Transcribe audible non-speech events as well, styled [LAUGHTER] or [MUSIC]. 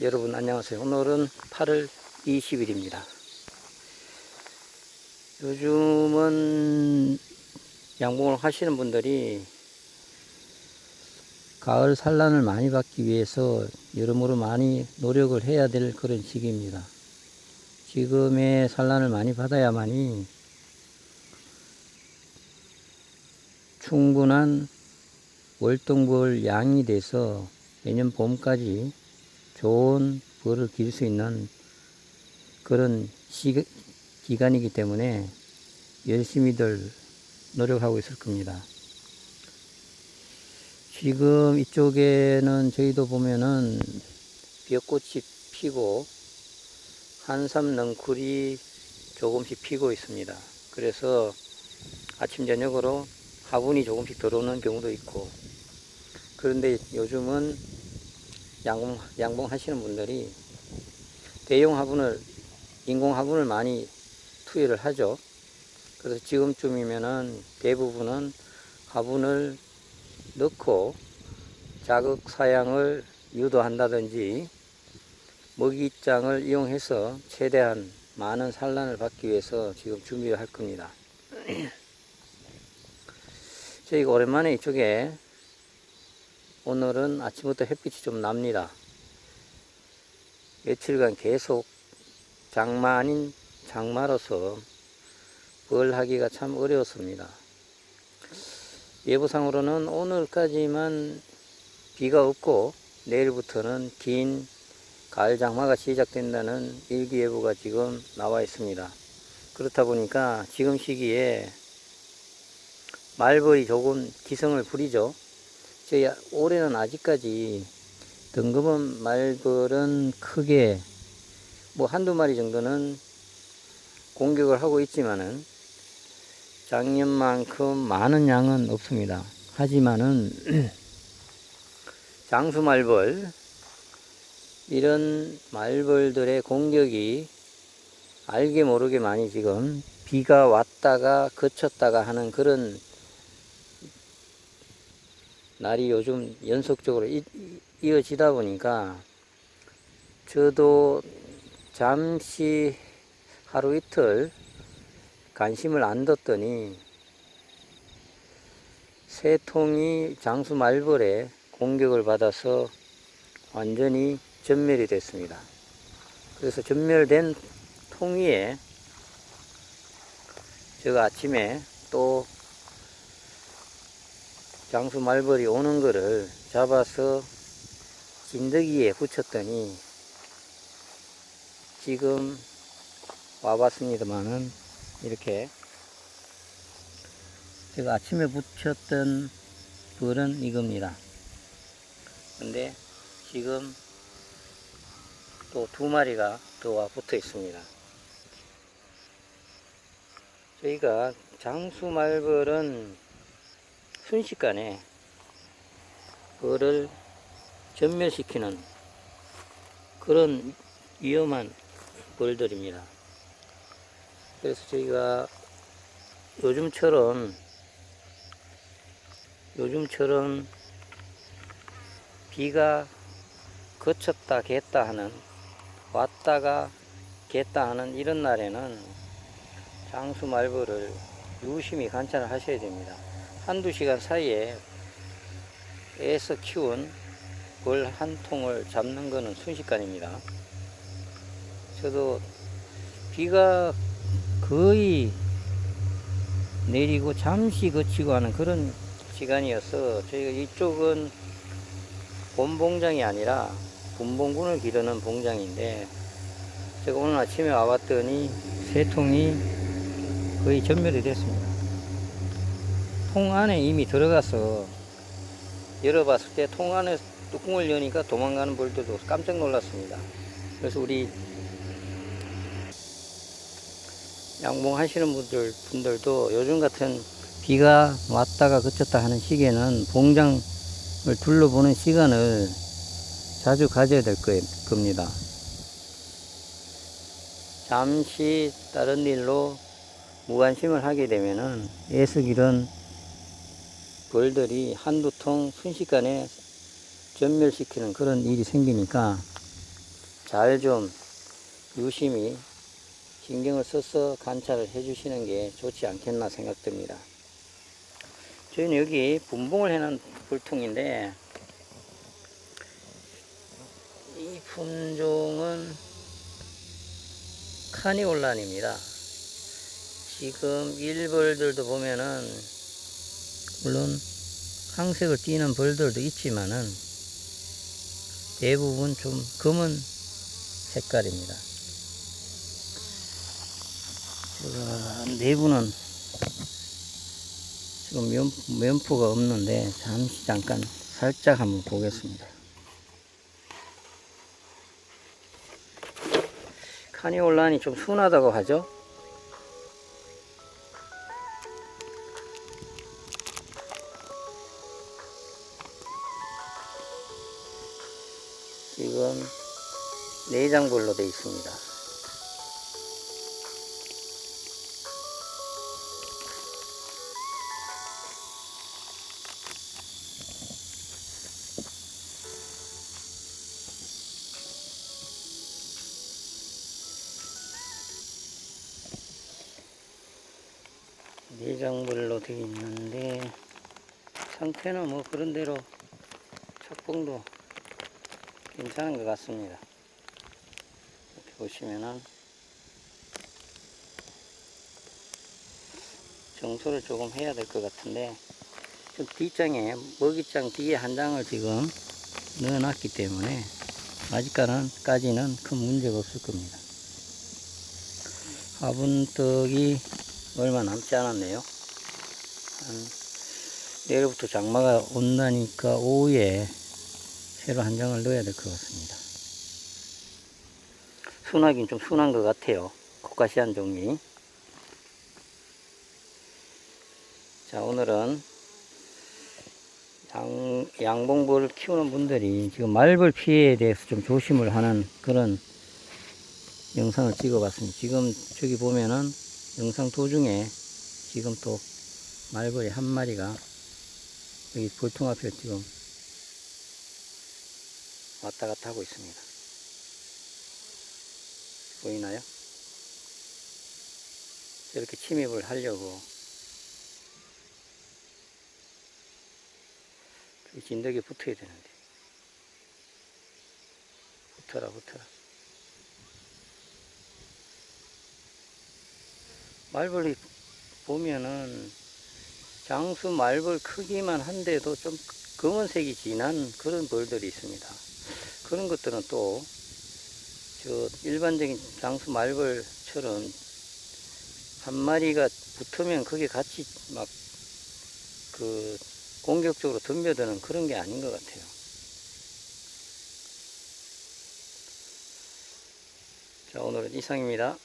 여러분 안녕하세요. 오늘은 8월 20일입니다. 요즘은 양봉을 하시는 분들이 가을 산란을 많이 받기 위해서 여러모로 많이 노력을 해야 될 그런 시기입니다. 지금의 산란을 많이 받아야만이 충분한 월동벌 양이 돼서 내년 봄까지 좋은 벌을 기를 수 있는 그런 시, 기간이기 때문에 열심히들 노력하고 있을 겁니다. 지금 이쪽에는 저희도 보면은 벽꽃이 피고 한삼 넝쿨이 조금씩 피고 있습니다. 그래서 아침 저녁으로 화분이 조금씩 들어오는 경우도 있고 그런데 요즘은 양봉, 양봉 하시는 분들이 대용 화분을 인공 화분을 많이 투여를 하죠. 그래서 지금쯤이면은 대부분은 화분을 넣고 자극 사양을 유도한다든지 먹이장을 이용해서 최대한 많은 산란을 받기 위해서 지금 준비를 할 겁니다. [CLEARS THROAT] 저희가 오랜만에 이쪽에 오늘은 아침부터 햇빛이 좀 납니다. 며칠간 계속 장마 아닌 장마로서 벌 하기가 참 어려웠습니다. 예보상으로는 오늘까지만 비가 없고 내일부터는 긴 가을 장마가 시작된다는 일기예보가 지금 나와 있습니다. 그렇다 보니까 지금 시기에 말벌이 조금 기성을 부리죠. 저희 올해는 아직까지 등급은 말벌은 크게 뭐 한두 마리 정도는 공격을 하고 있지만은 작년만큼 많은 양은 없습니다. 하지만은 [CLEARS THROAT] 장수 말벌 이런 말벌들의 공격이 알게 모르게 많이 지금 비가 왔다가 그쳤다가 하는 그런 날이 요즘 연속적으로 이, 이어지다 보니까 저도 잠시 하루 이틀 관심을 안 뒀더니 새 통이 장수 말벌에 공격을 받아서 완전히 전멸이 됐습니다. 그래서 전멸된 통 위에 제가 아침에 또 장수 말벌이 오는 거를 잡아서 진드기에 붙였더니 지금 와봤습니다만은 이렇게 제가 아침에 붙였던 벌은 이겁니다. 근데 지금 또 두 마리가 더 와 붙어 있습니다. 저희가 장수 말벌은 순식간에 벌을 전멸시키는 그런 위험한 벌들입니다. 그래서 저희가 요즘처럼 요즘처럼 비가 그쳤다 겠다 하는 왔다가 겠다 하는 이런 날에는 장수 말벌을 유심히 관찰을 하셔야 됩니다. 한두 시간 사이에 애서 키운 벌 한 통을 잡는 것은 순식간입니다. 저도 비가 거의 내리고 잠시 그치고 하는 그런 시간이어서 저희가 이쪽은 본봉장이 아니라 분봉군을 기르는 봉장인데 제가 오늘 아침에 와봤더니 세 통이 거의 전멸이 됐습니다. 통 안에 이미 들어가서 열어봤을 때 통 안에 뚜껑을 여니까 도망가는 벌들도 깜짝 놀랐습니다. 그래서 우리 양봉 하시는 분들, 분들도 요즘 같은 비가 왔다가 그쳤다 하는 시기에는 봉장을 둘러보는 시간을 자주 가져야 될 겁니다. 잠시 다른 일로 무관심을 하게 되면은 이런 벌들이 한두 통 순식간에 전멸시키는 그런 일이 생기니까 잘 좀 유심히 신경을 써서 관찰을 해 주시는 게 좋지 않겠나 생각됩니다. 저희는 여기 분봉을 해놓은 불통인데 이 품종은 카니올란입니다. 지금 일벌들도 보면은 물론 항색을 띠는 벌들도 있지만은 대부분 좀 검은 색깔입니다. 제가 내부는 지금 면, 면포가 없는데 잠시 잠깐 살짝 한번 보겠습니다. 카니올란이 좀 순하다고 하죠? 지금 내장벌로 되어 있습니다. 내장벌로 되어 있는데 상태는 뭐 그런 대로 착봉도 괜찮은 것 같습니다. 이렇게 보시면은 정소를 조금 해야 될 것 같은데 좀 뒷장에 먹이장 뒤에 한 장을 지금 넣어놨기 때문에 아직까지는 큰 문제가 없을 겁니다. 화분떡이 얼마 남지 않았네요. 한 내일부터 장마가 온다니까 오후에 새로 한 장을 넣어야 될 것 같습니다. 순하긴 좀 순한 것 같아요. 코카시안 종이. 자, 오늘은 양, 양봉벌을 키우는 분들이 지금 말벌 피해에 대해서 좀 조심을 하는 그런 영상을 찍어 봤습니다. 지금 저기 보면은 영상 도중에 지금 또 말벌이 한 마리가 여기 볼통 앞에 지금 왔다 갔다 하고 있습니다. 보이나요? 이렇게 침입을 하려고 그 진덕에 붙어야 되는데 붙어라 붙어라 말벌이 보면은 장수 말벌 크기만 한데도 좀 검은색이 진한 그런 벌들이 있습니다. 그런 것들은 또 저 일반적인 장수 말벌처럼 한 마리가 붙으면 그게 같이 막 그 공격적으로 덤벼드는 그런 게 아닌 것 같아요. 자, 오늘은 이상입니다.